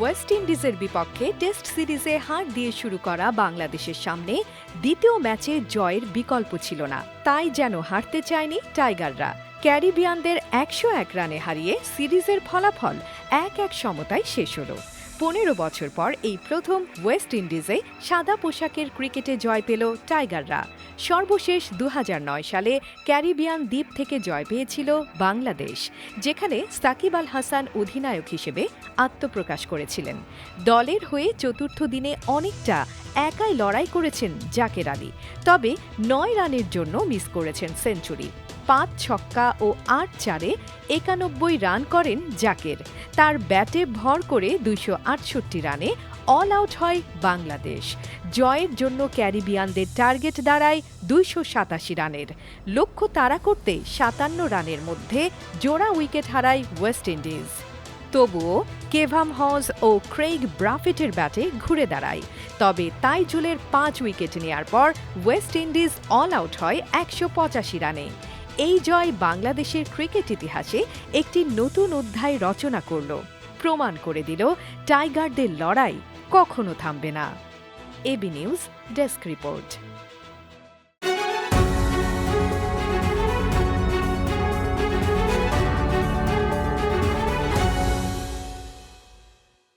West ইন্ডিজের বিপক্ষে test সিরিজে হার দিয়ে শুরু করা বাংলাদেশের সামনে দ্বিতীয় ম্যাচে জয়ের বিকল্প ছিল না। তাই যেন হারতে চায়নি টাইগাররা। ক্যারিবিয়ানদের একশো এক রানে হারিয়ে সিরিজের ফলাফল এক এক সমতায় শেষ হলো। পনেরো বছর পর এই প্রথম ওয়েস্ট ইন্ডিজে সাদা পোশাকের ক্রিকেটে জয় পেল টাইগাররা। সর্বশেষ দু হাজার নয় সালে ক্যারিবিয়ান দ্বীপ থেকে জয় পেয়েছিল বাংলাদেশ, যেখানে সাকিব আল হাসান অধিনায়ক হিসেবে আত্মপ্রকাশ করেছিলেন। দলের হয়ে চতুর্থ দিনে অনেকটা একাই লড়াই করেছেন জাকের আলী। তবে নয় রানের জন্য মিস করেছেন সেঞ্চুরি। পাঁচ ছক্কা ও আট চারে একানব্বই রান করেন জাকের। তার ব্যাটে ভর করে দুইশো আটষট্টি রানে অল আউট হয় বাংলাদেশ। জয়ের জন্য ক্যারিবিয়ানদের টার্গেট দাঁড়ায় দুইশো সাতাশি রানের। লক্ষ্য তাড়া করতে সাতান্ন রানের মধ্যে জোড়া উইকেট হারায় ওয়েস্ট ইন্ডিজ। তবুও কেভাম হজ ও ক্রেইগ ব্রাফিটের ব্যাটে ঘুরে দাঁড়ায়। তবে তাইজুলের পাঁচ উইকেট নেয়ার পর ওয়েস্ট ইন্ডিজ অল আউট হয় একশো পঁচাশি রানে। এই জয় বাংলাদেশের ক্রিকেট ইতিহাসে একটি নতুন অধ্যায় রচনা করল। প্রমাণ করে দিল, টাইগারদের লড়াই কখনো থামবে না। AB news desk report.